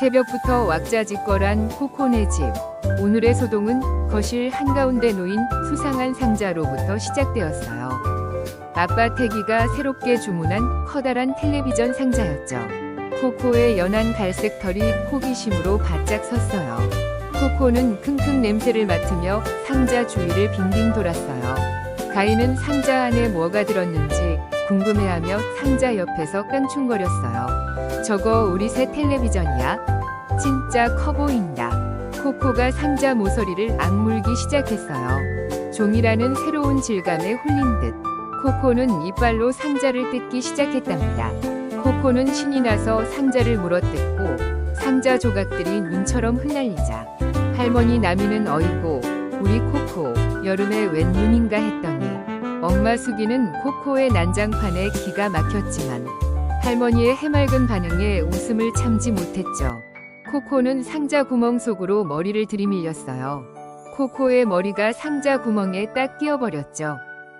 새벽부터 왁자지껄한 코코네 집. 오늘의 소동은 거실 한가운데 놓인 수상한 상자로부터 시작되었어요. 아빠 태기가 새롭게 주문한 커다란 텔레비전 상자였죠. 코코의 연한 갈색 털이 호기심으로 바짝 섰어요. 코코는 킁킁 냄새를 맡으며 상자 주위를 빙빙 돌았어요. 가인은 상자 안에 뭐가 들었는지 궁금해하며 상자 옆에서 깡충거렸어요. 저거 우리 새 텔레비전이야? 진짜 커 보인다. 코코가 상자 모서리를 악물기 시작했어요. 종이라는 새로운 질감에 홀린 듯. 코코는 이빨로 상자를 뜯기 시작했답니다. 코코는 신이 나서 상자를 물어뜯고 상자 조각들이 눈처럼 흩날리자 할머니 나미는 어이고 우리 코코 여름에 웬 눈인가 했더니 엄마 수기는 코코의 난장판에 기가 막혔지만 할머니의 해맑은 반응에 웃음을 참지 못했죠. 코코는 상자 구멍 속으로 머리를 들이밀렸어요. 코코의 머리가 상자 구멍에 딱 끼어버렸죠.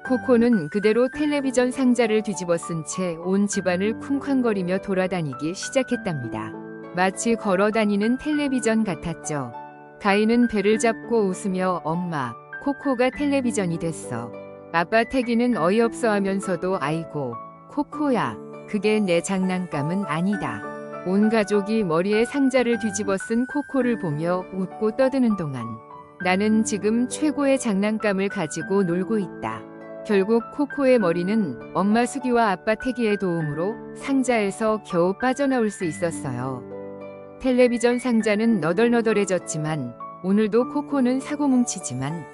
코코는 그대로 텔레비전 상자를 뒤집어 쓴 채 온 집안을 쿵쾅거리며 돌아다니기 시작했답니다. 마치 걸어 다니는 텔레비전 같았죠. 가인은 배를 잡고 웃으며 엄마, 코코가 텔레비전이 됐어. 아빠 태기는 어이없어 하면서도 아이고, 코코야, 그게 내 장난감은 아니다. 온 가족이 머리에 상자를 뒤집어 쓴 코코를 보며 웃고 떠드는 동안 나는 지금 최고의 장난감을 가지고 놀고 있다. 결국 코코의 머리는 엄마 수기와 아빠 태기의 도움으로 상자에서 겨우 빠져나올 수 있었어요. 텔레비전 상자는 너덜너덜해졌지만 오늘도 코코는 사고 뭉치지만